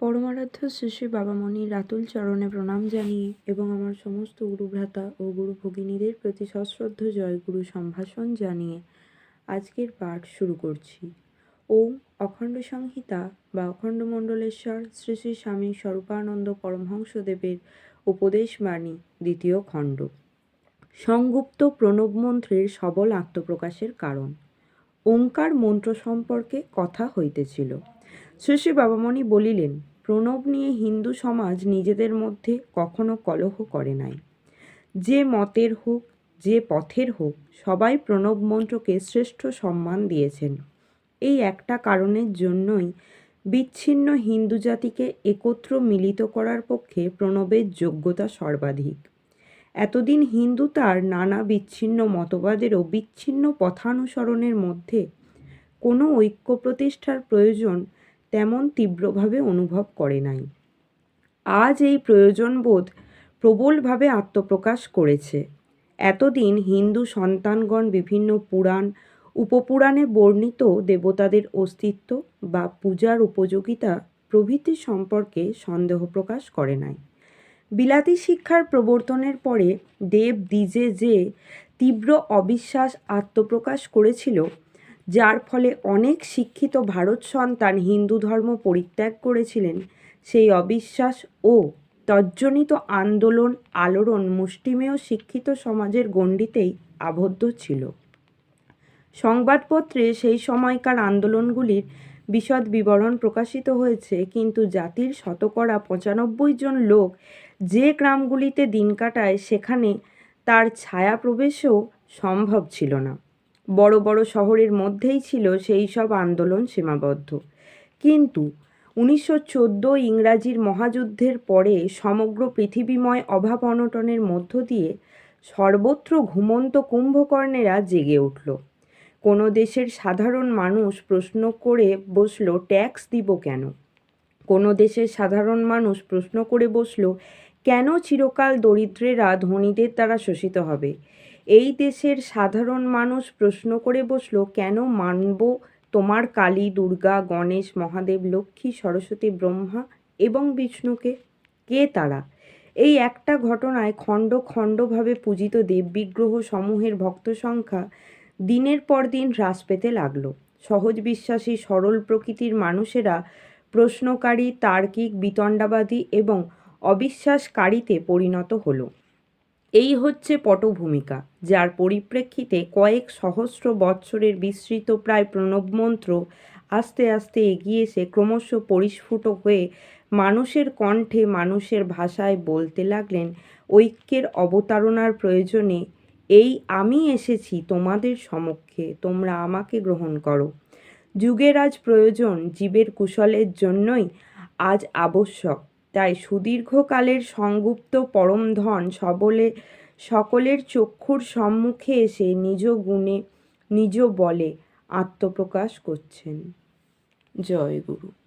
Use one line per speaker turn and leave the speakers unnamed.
পরমারাধ্য শ্রী বাবা বাবামণির রাতুল চরণে প্রণাম জানিয়ে এবং আমার সমস্ত গুরুভ্রাতা ও গুরু ভগিনীদের প্রতি সশ্রদ্ধ জয়গুরু সম্ভাষণ জানিয়ে আজকের পাঠ শুরু করছি। ওম অখণ্ড সংহিতা বা অখণ্ড মণ্ডলেশ্বর শ্রী শ্রী স্বামী স্বরূপানন্দ পরমহংসদেবের উপদেশবাণী দ্বিতীয় খণ্ড। সংগুপ্ত প্রণব মন্ত্রের সবল আত্মপ্রকাশের কারণ। ওঙ্কার মন্ত্র সম্পর্কে কথা হইতেছিল। শ্রী বাবামণি বলিলেন, প্রণব নিয়ে হিন্দু সমাজ নিজেদের মধ্যে কখনো কলহ করে নাই। যে মতের হোক, যে পথের হোক, সবাই প্রণব মন্ত্রকে শ্রেষ্ঠ সম্মান দিয়েছেন। এই একটা কারণের জন্যই বিচ্ছিন্ন হিন্দু জাতিকে একত্র মিলিত করার পক্ষে প্রণবের যোগ্যতা সর্বাধিক। এতদিন হিন্দু তার নানা বিচ্ছিন্ন মতবাদেরও বিচ্ছিন্ন পথানুসরণের মধ্যে কোনো ঐক্য প্রতিষ্ঠার প্রয়োজন তেমন তীব্রভাবে অনুভব করে নাই। আজ এই প্রয়োজনবোধ প্রবলভাবে আত্মপ্রকাশ করেছে। এতদিন হিন্দু সন্তানগণ বিভিন্ন পুরাণ, উপপুরাণে বর্ণিত দেবতাদের অস্তিত্ব বা পূজার উপযোগিতা প্রভৃতি সম্পর্কে সন্দেহ প্রকাশ করে নাই। বিলাতি শিক্ষার প্রবর্তনের পরে দেব দ্বিজে যে তীব্র অবিশ্বাস আত্মপ্রকাশ করেছিল যার ফলে অনেক শিক্ষিত ভারত সন্তান হিন্দু ধর্ম পরিত্যাগ করেছিলেন। সেই অবিশ্বাস ও তজ্জনিত আন্দোলন আলোড়ন মুষ্টিমেয় শিক্ষিত সমাজের গণ্ডিতেই আবদ্ধ ছিল। সংবাদপত্রে সেই সময়কার আন্দোলনগুলির বিশদ বিবরণ প্রকাশিত হয়েছে, কিন্তু জাতির শতকরা পঁচানব্বই জন লোক যে গ্রামগুলিতে দিন কাটায়, সেখানে তার ছায়া প্রবেশও সম্ভব ছিল না। বড় বড় শহরের মধ্যেই ছিল সেই সব আন্দোলন সীমাবদ্ধ। কিন্তু উনিশশো চোদ্দ ইংরাজির মহাযুদ্ধের পরে সমগ্র পৃথিবীময় অভাব অনটনের মধ্য দিয়ে সর্বত্র ঘুমন্ত কুম্ভকর্ণেরা জেগে উঠল। কোনো দেশের সাধারণ মানুষ প্রশ্ন করে বসল, ট্যাক্স দিব কেন? কোনো দেশের সাধারণ মানুষ প্রশ্ন করে বসল, কেন চিরকাল দরিদ্রেরা ধনীদের দ্বারা শোষিত হবে? এই দেশের সাধারণ মানুষ প্রশ্ন করে বসল, কেন মানব তোমার কালী, দুর্গা, গণেশ, মহাদেব, লক্ষ্মী, সরস্বতী, ব্রহ্মা এবং বিষ্ণুকে? কে তারা? এই একটা ঘটনায় খণ্ড খণ্ডভাবে পূজিত দেববিগ্রহ সমূহের ভক্ত সংখ্যা দিনের পর দিন হ্রাস পেতে লাগল। সহজ বিশ্বাসী, সরল প্রকৃতির মানুষেরা প্রশ্নকারী, তার্কিক, বিতণ্ডাবাদী এবং অবিশ্বাসকারীতে পরিণত হলো। এই হচ্ছে পটভূমিকা, যার পরিপ্রেক্ষিতে কয়েক সহস্র বৎসরের বিস্তৃত প্রায় প্রণবমন্ত্র আস্তে আস্তে এগিয়ে এসে ক্রমশ পরিস্ফুট হয়ে মানুষের কণ্ঠে মানুষের ভাষায় বলতে লাগলেন, ঐক্যের অবতারণার প্রয়োজনে এই আমি এসেছি তোমাদের সমক্ষে, তোমরা আমাকে গ্রহণ করো। যুগের আজ প্রয়োজন, জীবের কুশলের জন্যই আজ আবশ্যক। তাই সুদীর্ঘকালের সংগুপ্ত পরমধন সবলে, সকলের চক্ষুর সম্মুখে এসে নিজ গুণে, নিজ বলে আত্মপ্রকাশ করছেন। জয় গুরু।